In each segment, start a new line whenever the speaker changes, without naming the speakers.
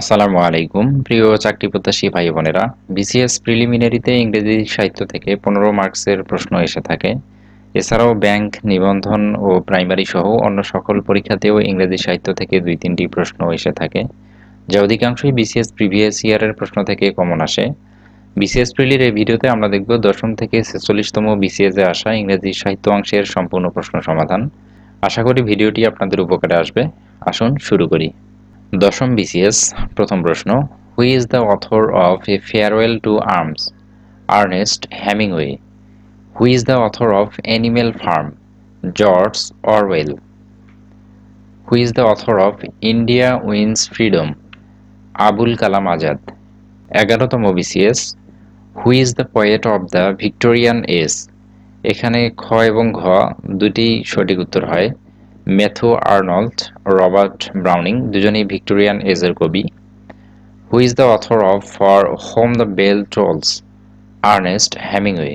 আসসালামু আলাইকুম। প্রিয় চাকরি প্রত্যাশী ভাই বোনেরা বিসিএস প্রিলিমিনারিতে ইংরেজি সাহিত্য থেকে পনেরো মার্কসের প্রশ্ন এসে থাকে। এছাড়াও ব্যাংক, নিবন্ধন ও প্রাইমারি সহ অন্য সকল পরীক্ষাতেও ইংরেজি সাহিত্য থেকে দুই তিনটি প্রশ্ন এসে থাকে, যা অধিকাংশই বিসিএস প্রিভিয়াস ইয়ারের প্রশ্ন থেকে কমন আসে। বিসিএস প্রিলির এই ভিডিওতে আমরা দেখব দশম থেকে ছেচল্লিশতম বিসিএস আসা ইংরেজি সাহিত্য অংশের সম্পূর্ণ প্রশ্ন সমাধান। আশা করি ভিডিওটি আপনাদের উপকারে আসবে। আসুন শুরু করি। দশম বিসিএস, প্রথম প্রশ্ন who is the author of a farewell to arms Ernest Hemingway who is the author of animal farm George Orwell who is the author of India wins freedom Abul Kalam Azad এগারোতম BCS who is the poet of the Victorian age এখানে খ এবং ঘ দুটি সঠিক উত্তর হয়। Matthew Arnold, Robert Browning, দুজনেই ভিক্টোরিয়ান এজের কবি। Who is the author of for whom the bell tolls Ernest Hemingway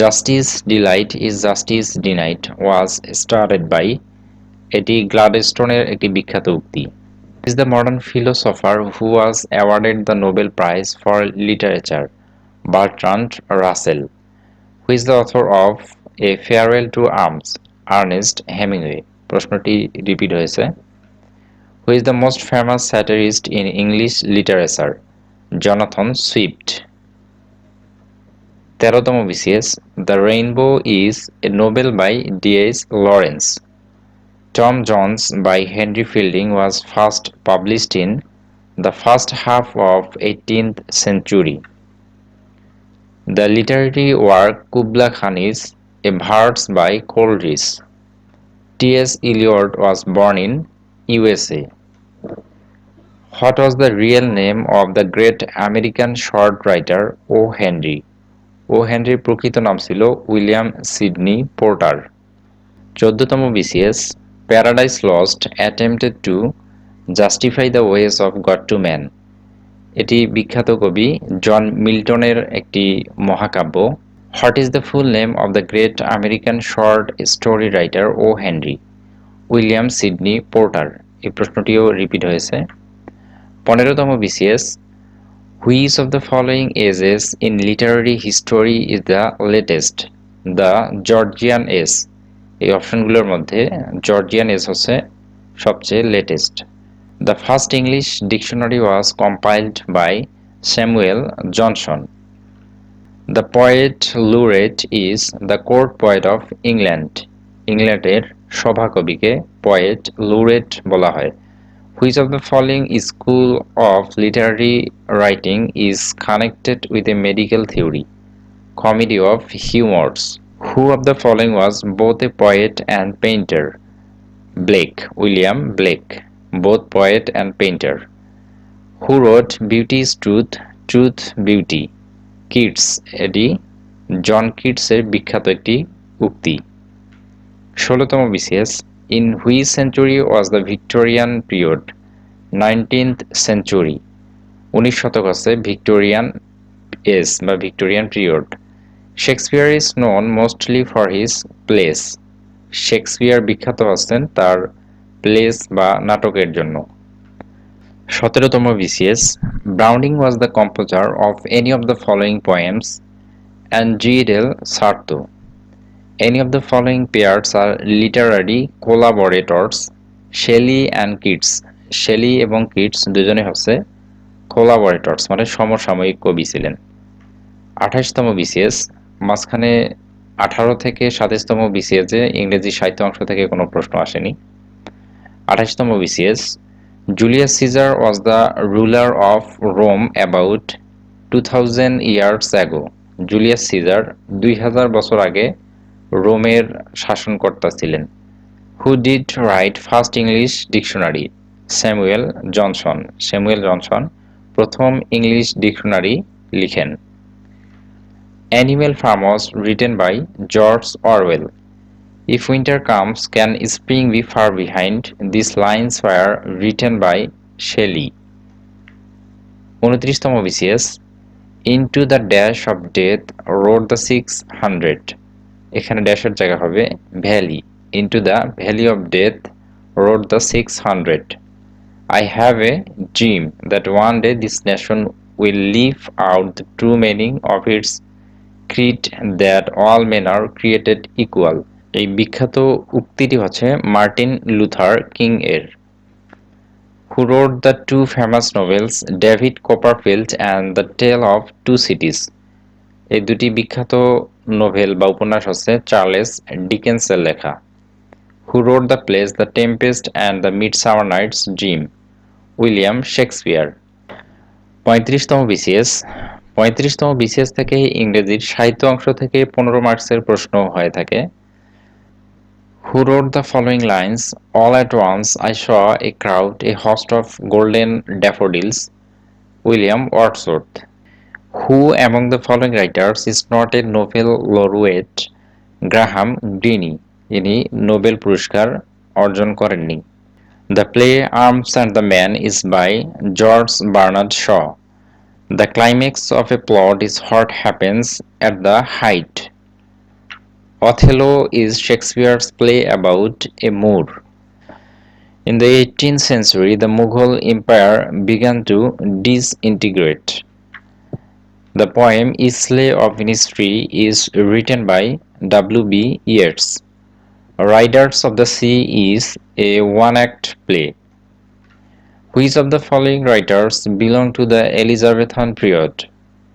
justice delayed is justice denied was started by এটি গ্লাডস্টোনের একটি বিখ্যাত উক্তি। Is the modern philosopher who was awarded the Nobel prize for literature Bertrand Russell who is the author of a farewell to arms Ernest Hemingway. প্রশ্নটি repeat হয়েছে। Who is the most famous satirist in English literature Jonathan Swift. তেরোতম BCS the rainbow is a novel by DH Lawrence Tom Jones by Henry Fielding was first published in the first half of eighteenth century The literary work Kubla Khan is a verse by Coleridge. T.S. Eliot was born in USA. What was the real name of the great American short writer O. Henry? O হেনরির প্রকৃত নাম ছিল William Sydney Porter চোদ্দতম BCS paradise lost attempted to justify the ways of God to man এটি বিখ্যাত কবি John মিল্টনের একটি মহাকাব্য what is the full name of the great American short story writer O Henry William Sidney Porter এই প্রশ্নটিও repeat হয়েছে। পনেরোতম BCS which of the following ages in literary history is the latest the Georgian age এই অপশনগুলোর মধ্যে Georgian age হচ্ছে সবচেয়ে latest the first English dictionary was compiled by Samuel Johnson. The poet laureate is the court poet of England ইংল্যান্ডের সভাকবিকে poet laureate বলা হয়। Which of the following school of literary writing is connected with a medical theory comedy of humours who of the following was both a poet and painter Blake William Blake both poet and painter who wrote Beauty is truth Truth Beauty? Keats এটি John কিটসের বিখ্যাত একটি উক্তি। ষোলোতম BCS, in which century was the Victorian period? Nineteenth century, উনিশ শতক আছে Victorian S বা Victorian period. Shakespeare is known mostly for his plays Shakespeare বিখ্যাত আছেন তার প্লেস বা নাটকের জন্য। সতেরোতম BCS Browning was the composer of any of the following poems and del Sarto any of the following pairs are literary collaborators Shelley and Keats Shelley এবং Keats দুজনে হচ্ছে কোলাবরেটরস মানে সমসাময়িক কবি ছিলেন। আঠাশতম বিসিএস মাঝখানে আঠারো থেকে সাতাশতম বিসিএসে ইংরেজি সাহিত্য অংশ থেকে কোনো প্রশ্ন আসেনি। আঠাশতম BCS Julius Caesar was the ruler of Rome about two thousand years ago Julius Caesar দুই হাজার বছর আগে রোমের শাসনকর্তা ছিলেন who did write first English dictionary Samuel Johnson Samuel Johnson প্রথম ইংলিশ ডিকশনারি লিখেন। Animal farm written by George Orwell If winter comes, can spring be far behind? These lines were written by Shelley. উনত্রিশতম BCS into the dash of death rode the six hundred এখানে ড্যাশের জায়গা হবে valley into the valley of death rode the six hundred I have a dream that one day this nation will live out the true meaning of its creed that all men are created equal. এই বিখ্যাত উক্তিটি হচ্ছে, Martin Luther King এর। Who wrote the two famous novels, David Copperfield and the tale of two Cities. এই দুটি বিখ্যাত novel বা উপন্যাস হচ্ছে চার্লেস ডিকেন্সের লেখা। Who wrote the plays, The Tempest and The Midsummer night's Dream, William Shakespeare. পঁয়ত্রিশতম BCS. পঁয়ত্রিশতম বিসিএস থেকে ইংরেজির সাহিত্য অংশ থেকে পনেরো মার্কসের প্রশ্ন হয়ে থাকে। Who wrote the following lines? All at once I saw a crowd, a host of golden daffodils. William Wordsworth. Who among the following writers is not a Nobel laureate? Graham Greene ইনি Nobel পুরস্কার অর্জন করেননি the play arms and the man is by George Bernard Shaw the climax of a plot is what happens at the height Othello is Shakespeare's play about a Moor. In the 18th century, the Mughal Empire began to disintegrate. The poem Islay of Ministry is written by W.B. Yeats. Riders of the Sea is a one-act play. Which of the following writers belong to the Elizabethan period?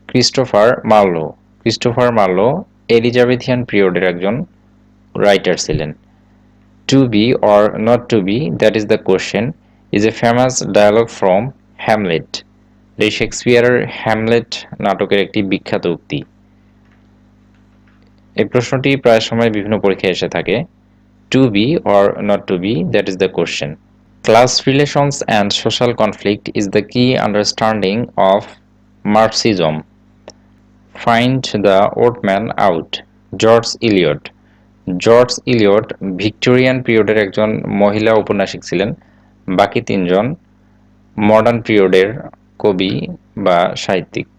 Christopher Marlowe. Christopher Marlowe Elizabethan পিরিয়ডের একজন writer ছিলেন। To be or not to be that is the question is a famous dialogue from Hamlet এই শেক্সপিয়ারের Hamlet নাটকের একটি বিখ্যাত উক্তি। এই প্রশ্নটি প্রায় সময় বিভিন্ন পরীক্ষায় এসে থাকে। To be or not to be that is the question class relations and social conflict is the key understanding of Marxism find the old man out George Eliot George Eliot Victorian পিরিয়ডের একজন মহিলা ঔপন্যাসিক ছিলেন। বাকি তিনজন modern পিরিয়ডের কবি বা সাহিত্যিক।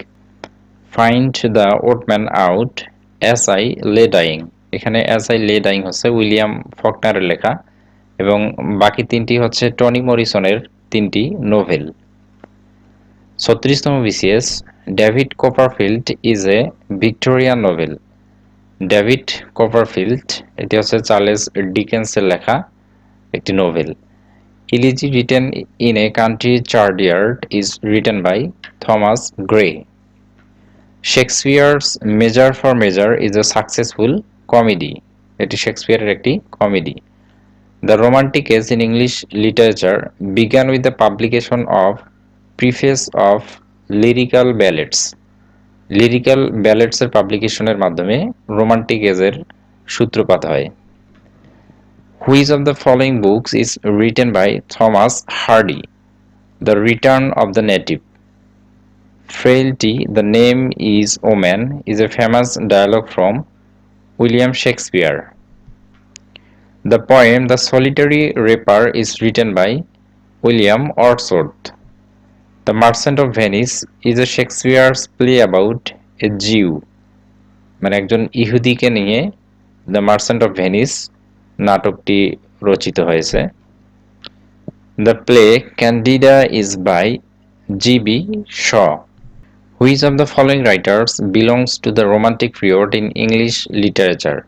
Find the old man out as I lay dying এখানে এস আই লে ডাইং হচ্ছে উইলিয়াম ফকনারের লেখা এবং বাকি তিনটি হচ্ছে টনি মরিসনের তিনটি novel ছত্রিশতম BCS David Copperfield is a Victorian novel David Copperfield এটি হচ্ছে চার্লেস ডিকেন্সের লেখা একটি novel elegy written in a country churchyard is written by Thomas Gray Shakespeare's measure for measure is a successful comedy এটি শেক্সপিয়ারের একটি comedy the romantic age in English literature began with the publication of preface of lyrical ballads lyrical ব্যালেটসের পাবলিকেশনের মাধ্যমে romantic এজের সূত্রপাত হয়। Which of the following books is written by Thomas Hardy the return of the native frailty the name is woman is a famous dialogue from William Shakespeare the poem the solitary reaper is written by William Wordsworth The Merchant of Venice is a Shakespeare's play about a Jew. মানে একজন ইহুদিকে নিয়ে the merchant of Venice নাটকটি রচিত হয়েছে the play Candida is by G B Shaw Which of the following writers belongs to the Romantic period in English literature?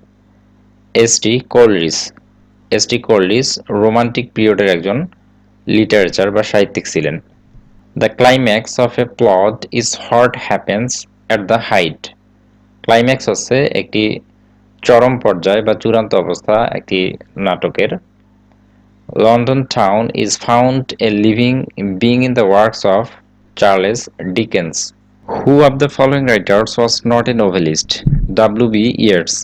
S.T. Coleridge. S.T. Coleridge romantic পিরিয়ডের একজন literature বা সাহিত্যিক ছিলেন the climax of a plot is what happens at the height climax হচ্ছে একটি চরম পর্যায় বা চূড়ান্ত অবস্থা, একটি নাটকের London town is found a living being in the works of Charles Dickens who of the following writers following writers A novelist a B W.B. Yeats.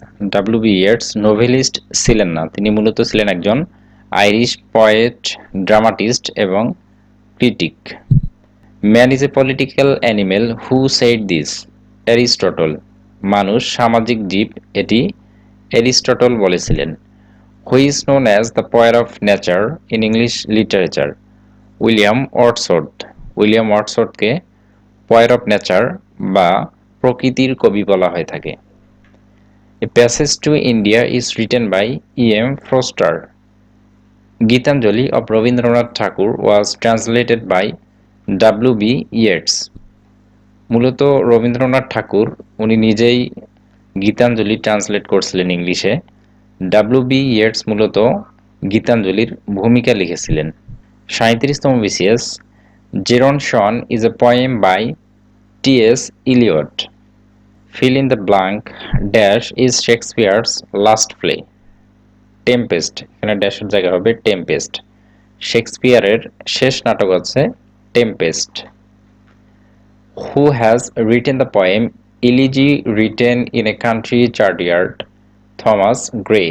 B Yeats novelist ছিলেন না তিনি মূলত ছিলেন একজন আইরিশ পয়েট ড্রামাটিস্ট এবং critic man is a political animal who said this Aristotle মানুষ, সামাজিক জীব, এটি অ্যারিস্টটল বলেছিলেন who is known as the poet of nature in English literature William Wordsworth William ওয়াটসোর্থকে poet of nature বা প্রকৃতির কবি বলা হয়ে থাকে। A passage to India is written by E M Forster Gitanjali of Rabindranath Thakur was translated by W B Yeats মূলত রবীন্দ্রনাথ ঠাকুর, উনি নিজেই Gitanjali translate করছিলেন ইংলিশে। ডাব্লিউ বি ইয়েটস মূলত গীতাঞ্জলির ভূমিকা লিখেছিলেন। সাঁত্রিশতম BCS Gerontion is a poem by T S Eliot fill in the blank dash is Shakespeare's last play Tempest এখানে ড্যাশের জায়গা হবে টেম্পেস্ট শেক্সপিয়ারের শেষ নাটক হচ্ছে Tempest who has written the poem elegy written in a country churchyard Thomas Gray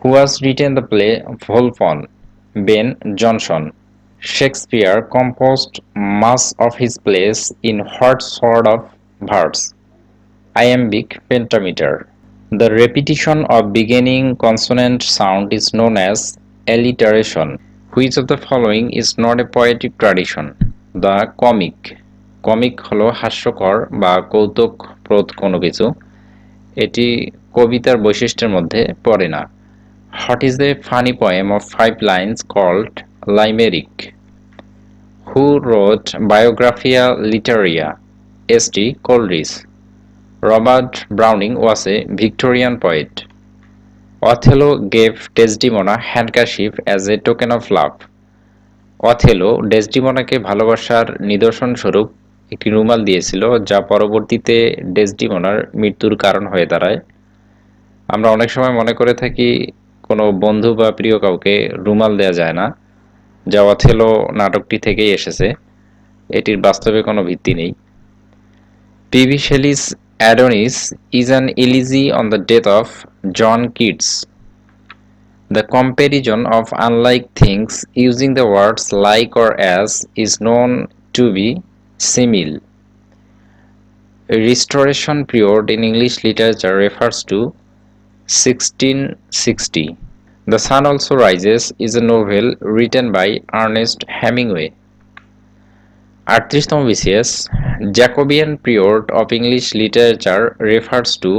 who has written the play Volpone Ben Jonson Shakespeare composed much of his plays in what sort of verse? Iambic pentameter. The repetition of beginning consonant sound is known as alliteration. Which of the following is not a poetic tradition? The comic comic হলো হাস্যকর বা কৌতুকপ্রদ কোনো কিছু। এটি কবিতার বৈশিষ্ট্যের মধ্যে পড়ে না। What is the funny poem of five lines called limerick who wrote Biographia Literaria S T Coleridge Robert Browning was a Victorian poet Othello gave Desdemona handkerchief as a token of love Othello ডেসডিমোনাকে ভালোবাসার নিদর্শন স্বরূপ একটি রুমাল দিয়েছিল, যা পরবর্তীতে ডেসডিমোনার মৃত্যুর কারণ হয়ে দাঁড়ায়। আমরা অনেক সময় মনে করে থাকি, কোনো বন্ধু বা প্রিয় কাউকে রুমাল দেয়া যায় না, যা অথেলো নাটকটি থেকেই এসেছে। এটির বাস্তবে কোনো ভিত্তি নেই। P B Shelley's Adonais is an elegy on the death of John Keats The comparison of unlike things using the words like or as is known to be simile. Restoration period in English literature refers to 1660. The Sun Also Rises is a novel written by Ernest Hemingway. আটত্রিশতম BCS Jacobean period of English literature refers to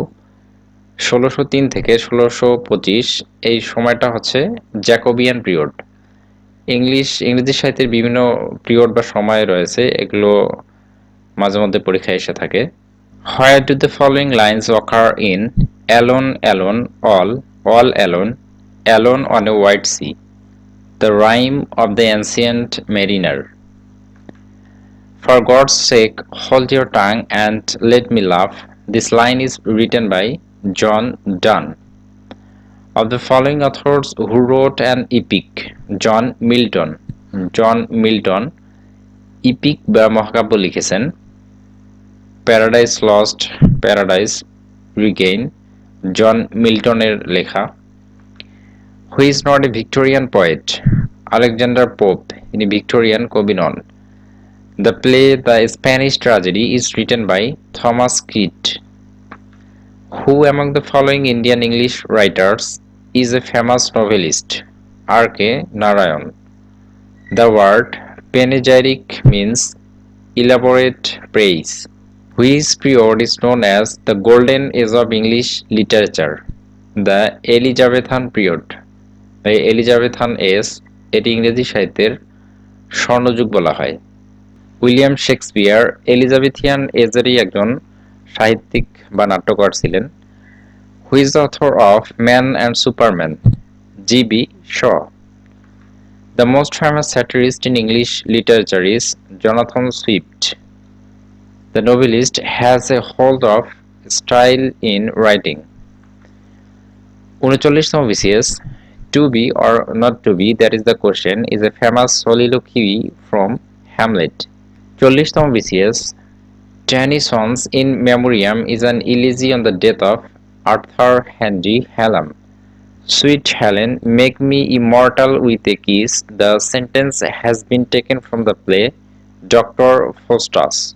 ষোলোশো তিন থেকে ষোলোশো পঁচিশ এই সময়টা হচ্ছে Jacobean period. English ইংরেজি সাহিত্যের বিভিন্ন পিরিয়ড বা সময় রয়েছে এগুলো মাঝে মধ্যে পরীক্ষায় এসে থাকে। Where do the following lines occur in alone alone all all alone alone on a white sea the rime of the ancient mariner for God's sake, hold your tongue and let me laugh. This line is written by John Donne. Of the following authors who wrote an epic, John Milton. John Milton epic বা মহাকাব্য লিখেছেন paradise lost paradise regain John মিল্টনের লেখা who is not a Victorian poet Alexander Pope ইনি Victorian কবি নন The play The Spanish Tragedy is written by Thomas Kidd. Who among the following Indian English writers is a famous novelist? R.K. Narayan. The word panegyric means elaborate praise. Which period is known as the golden age of English literature? The Elizabethan period. এই Elizabethan age এটি ইংরেজি সাহিত্যের স্বর্ণযুগ বলা হয় William Shakespeare Elizabethan এজেরই একজন সাহিত্যিক বা নাট্যকার ছিলেন। Who's the author of man and superman G B Shaw the most famous satirist in English literature is Jonathan Swift the novelist has a hold of style in writing উনচল্লিশতম BCS. To be or not to be that is the question is a famous soliloquy from Hamlet চল্লিশতম BCS. Tennyson's In Memoriam is an elegy on the death of Arthur Henry Hallam. Sweet Helen, make me immortal with a kiss. The sentence has been taken from the play Dr. Faustus.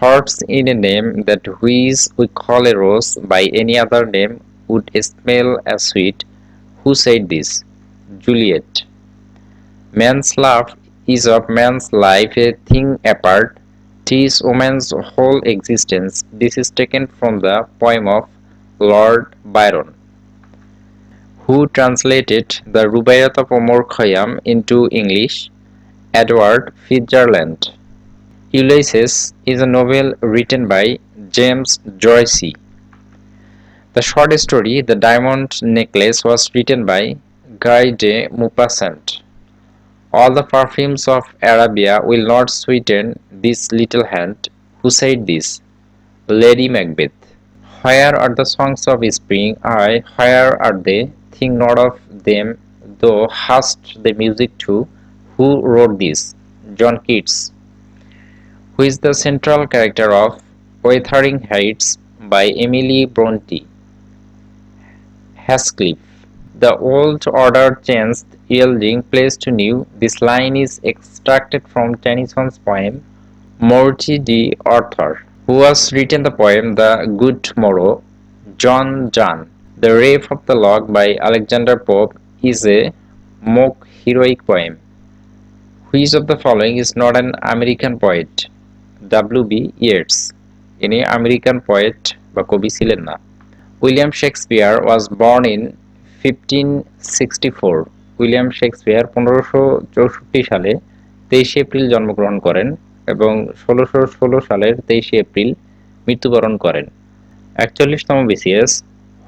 Hearts in a name that which we call a rose by any other name would smell as sweet. Who said this? Juliet. Man's love is of man's life a thing apart. Tis woman's whole existence. This is taken from the poem of Lord Byron. Who translated the Rubaiyat of Omar Khayyam into English? Edward Fitzgerald. Ulysses is a novel written by James Joyce. The short story The Diamond Necklace was written by Guy de Maupassant. All the perfumes of Arabia will not sweeten this little hand. Who said this? Lady Macbeth. Where are the songs of spring? Aye, where are they? Think not of them, though hast the music too. Who wrote this? John Keats. Who is the central character of Wuthering Heights by Emily Bronte? Heathcliff. The old order changed, yielding place to new. This line is extracted from Tennyson's poem Morte de Arthur, who was written the poem The Good Morrow. John Donne. The Rape of the Lock by Alexander Pope is a mock heroic poem. Which of the following is not an American poet? W.B. Yeats. ইনি American poet বা কবি ছিলেন না William Shakespeare was born in fifteen sixty four, William Shakespeare পনেরোশো চৌষট্টি সালে তেইশে April জন্মগ্রহণ করেন এবং ষোলোশো ষোলো সালের তেইশে এপ্রিল মৃত্যুবরণ করেন একচল্লিশতম BCS,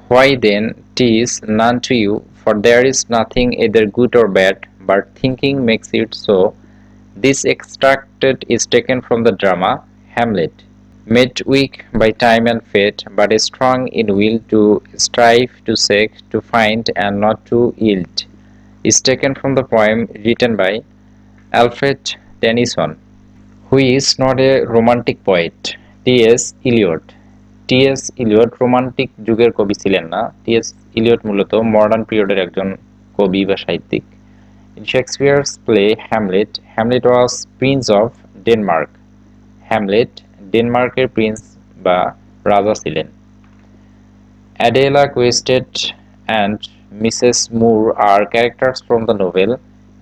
why then টিস naan to you, for there is nothing either good or bad, but thinking makes it so This extracted is taken from the drama Hamlet. Made weak by time and fate, but strong in will to strive, to seek, to find, and not to yield, is taken from the poem written by Alfred Tennyson, who is not a romantic poet. T.S. Eliot. T S. Eliot romantic যুগের কবি ছিলেন না T.S.. Eliot মূলত modern পিরিয়ডের একজন কবি বা সাহিত্যিক Shakespeare's play Hamlet, Hamlet was Prince of Denmark. ডেনমার্কের প্রিন্স বা রাজা ছিলেন Quested and Mrs. Moore are characters from the novel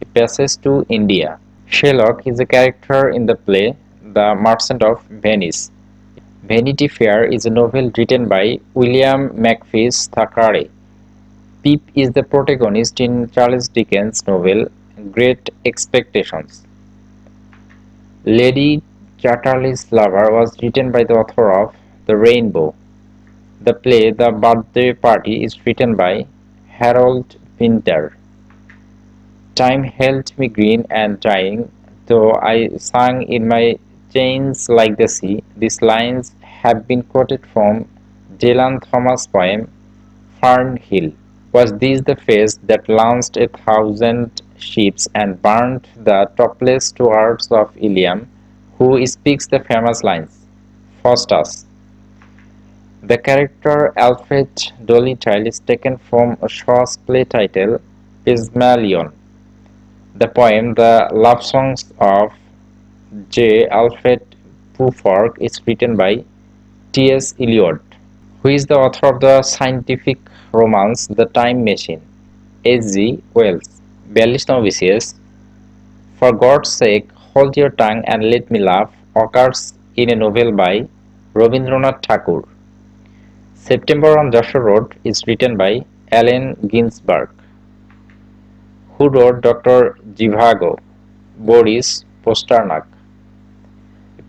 A Passage to India. Sherlock is a character in the play The Merchant of Venice. Vanity Fair is a novel written by William Makepeace Thackeray. Pip is the protagonist in Charles Dickens' novel Great Expectations. Lady Chatterley's Lover was written by the author of The Rainbow. The play The Birthday Party is written by Harold Pinter. Time held me green and dying, though I sang in my chains like the sea. These lines have been quoted from Dylan Thomas' poem Fern Hill. Was this the face that launched a thousand ships and burned the topless towards of Ilium, who speaks the famous lines? Faustus. The character Alfred Dolittle is taken from a Shaw's play title Pygmalion. The poem The Love Songs of J. Alfred Prufrock is written by T.S. Eliot, who is the author of the scientific romance The Time Machine, H.G. Wells. বিয়াল্লিশতম BCS For God's sake, hold your tongue and let me laugh occurs in a novel by Rabindranath Tagore. September on Joshua Road is written by Allen Ginsberg. Who wrote Dr. Zhivago? Boris Pasternak.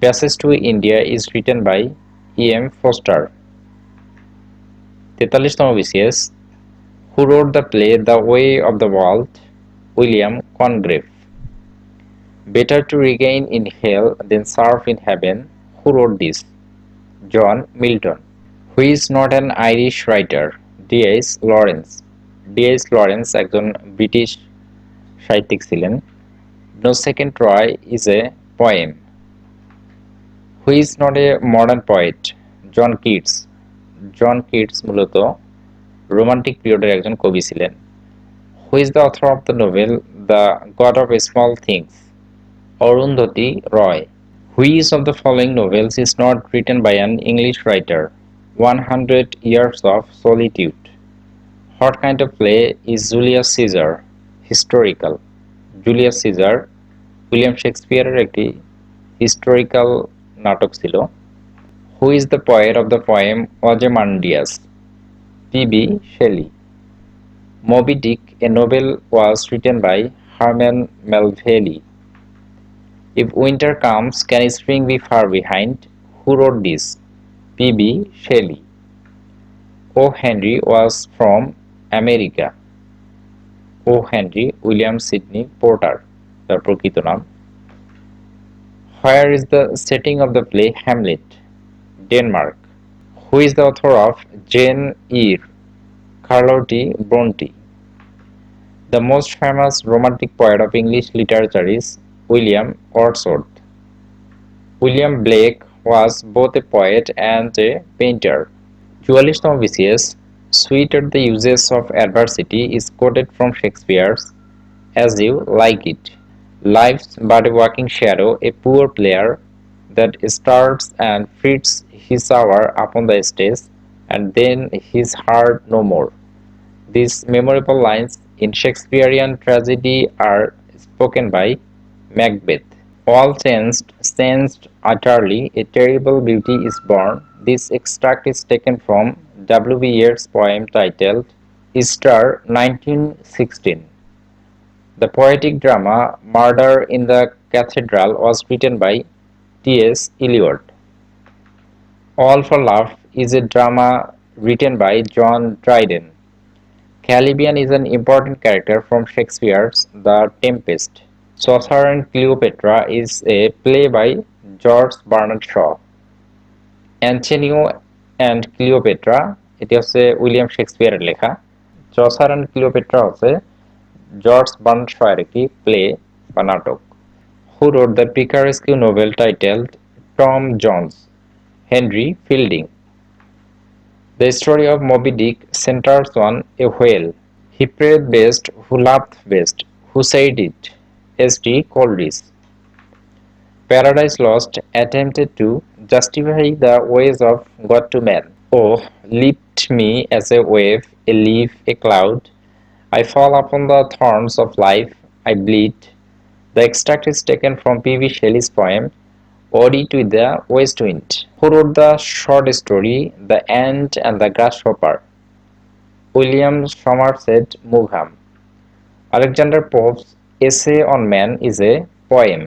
Passage to India is written by E.M. Foster. তেতাল্লিশতম BCS Who wrote the play The Way of the World? William Congreve. Better to regain in hell than serve in heaven. Who wrote this? John Milton. Who is not an Irish writer? D.S. Lawrence. D.S. Lawrence একজন British সাহিত্যিক ছিলেন No Second Troy is a poem. Who is not a modern poet? John Keats John Keats মূলত romantic পিরিয়ডের একজন কবি ছিলেন who is the author of the novel the god of small things Arundhati Roy which of the following novels is not written by an English writer? 100 Years of Solitude. What kind of play is Julius Caesar? Historical. Julius Caesar William শেক্সপিয়ারের একটি historical নাটক ছিল who is the poet of the poem Ozymandias P B Shelley Moby Dick, a novel, was written by Herman Melville. If winter comes, can spring be far behind? Who wrote this? P.B. Shelley. O. Henry was from America. O. Henry William Sidney Porter, প্রকৃত নাম Where is the setting of the play Hamlet? Denmark. Who is the author of Jane Eyre? Charlotte Bronte. The most famous romantic poet of English literature is William Wordsworth. William Blake was both a poet and a painter. চুয়াল্লিশতম BCS sweet at the uses of adversity is quoted from Shakespeare's As You Like It. Life's but a walking shadow, a poor player that starts and feeds his hour upon the stage and then his heart no more. These memorable lines in Shakespearean tragedy are spoken by Macbeth. All changed, changed utterly, a terrible beauty is born. This extract is taken from W.B. Yeats' poem titled Easter 1916. The poetic drama Murder in the Cathedral was written by T.S. Eliot. All for Love is a drama written by John Dryden. Caliban is an important character from Shakespeare's The Tempest. Chaucer and Cleopatra is a play by George Bernard Shaw. Antony and Cleopatra এটি হচ্ছে William শেক্সপিয়ারের লেখা Chaucer and Cleopatra হচ্ছে George Bernard শয়ের একটি play বা নাটক who wrote the picaresque novel titled Tom Jones Henry Fielding story of Moby Dick centers on a whale. He prayed best, who laughed best, who said it. S.T. Coleridge. Paradise Lost attempted to justify the ways of God to man. Oh, lift me as a wave, a leaf, a cloud. I fall upon the thorns of life, I bleed. The extract is taken from P.V. Shelley's poem Ode to the West Wind, who wrote the short story The Ant and the Grasshopper. William Somerset Maugham. Alexander Pope's Essay on Man is a poem.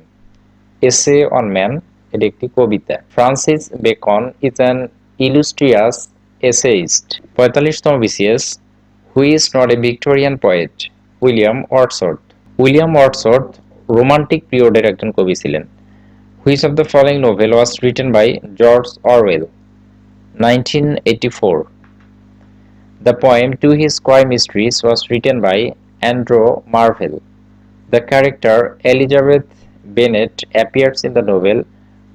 Essay on Man এটি একটি কবিতা। Francis Bacon is an illustrious essayist. পঁয়তাল্লিশতম BCS, who is not a Victorian poet, William Wordsworth William Wordsworth romantic পিরিয়ডের একজন কবি ছিলেন। Which of the following novel was written by George Orwell 1984 The poem To His Squire Mysteries was written by Andrew Marvell. The character Elizabeth Bennet appears in the novel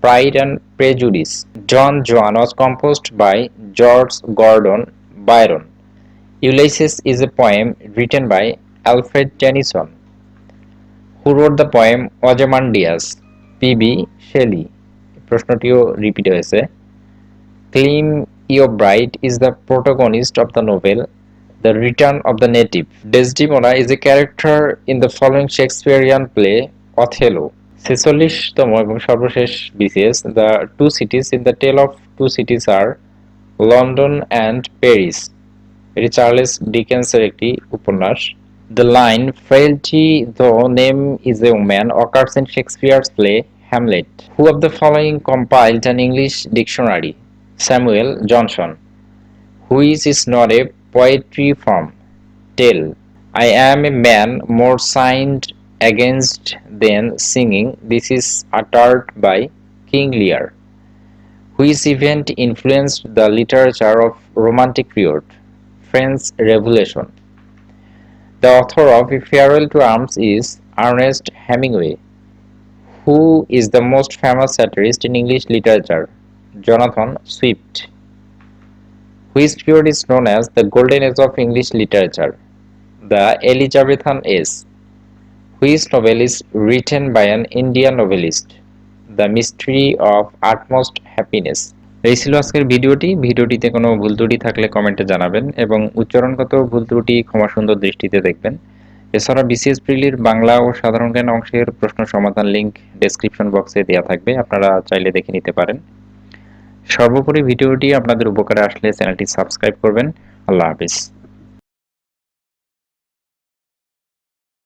Pride and Prejudice. Don Juan was composed by George Gordon Byron. Ulysses is a poem written by Alfred Tennyson. Who wrote the poem Ozymandias? P.B. Shelley. প্রশ্নটিও repeat হয়েছে ক্লিম Eobrite is the protagonist of the novel The Return of the Native. Desdemona is a character in the following Shakespearean play, Othello. ছেচল্লিশতম এবং সর্বশেষ BCS the two cities in the tale of two cities are London and Paris এটি Charles ডিকেন্সের একটি উপন্যাস। The line frailty the name is a woman occurs in Shakespeare's play Hamlet who of the following compiled an English dictionary Samuel Johnson which is not a poetry form. Tell, I am a man more signed against than singing. This is uttered by King Lear. Which event influenced the literature of Romantic period? French Revolution. The author of A Farewell to Arms is Ernest Hemingway. Who is the most famous satirist in English literature? Jonathan Swift. Which period is known as the Golden Age of English literature? The Elizabethan Age. Which novel is written by an Indian novelist? The Mystery of Utmost Happiness. এই ছিল আজকের ভিডিওটি ভিডিওটিতে কোনো ভুল ত্রুটি থাকলে কমেন্টে জানাবেন এবং উচ্চারণগত ভুল ত্রুটি ক্ষমা সুন্দর দৃষ্টিতে দেখবেন এছাড়া বিসিএস প্রিলির বাংলা ও সাধারণ জ্ঞান অংশের প্রশ্ন সমাধান লিংক ডেসক্রিপশন বক্সে দেওয়া থাকবে আপনারা চাইলে দেখে নিতে পারেন সর্বোপরি ভিডিওটি আপনাদের উপকারে আসলে চ্যানেলটি সাবস্ক্রাইব করবেন। আল্লাহ হাফিজ।